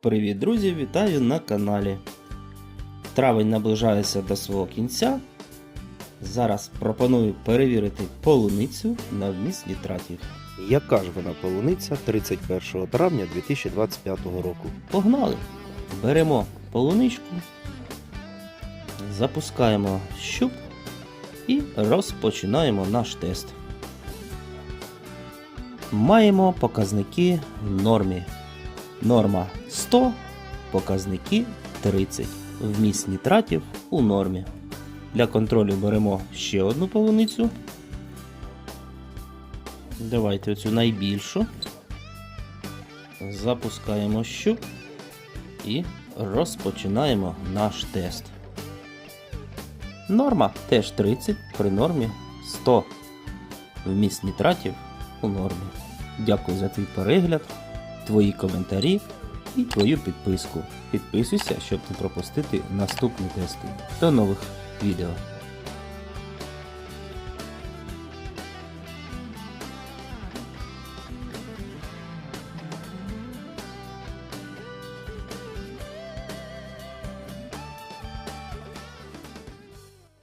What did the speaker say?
Привіт, друзі! Вітаю на каналі. Травень наближається до свого кінця. Зараз пропоную перевірити полуницю на вміст нітратів. Яка ж вона полуниця 31 травня 2025 року? Погнали! Беремо полуничку, запускаємо щуп і розпочинаємо наш тест. Маємо показники в нормі. Норма 100, показники 30. Вміст нітратів у нормі. Для контролю беремо ще одну полуницю. Давайте оцю найбільшу. Запускаємо щуп і розпочинаємо наш тест. Норма теж 30 при нормі 100. Вміст нітратів у нормі. Дякую за твій перегляд, твої коментарі і твою підписку. Підписуйся, щоб не пропустити наступні тести. До нових відео.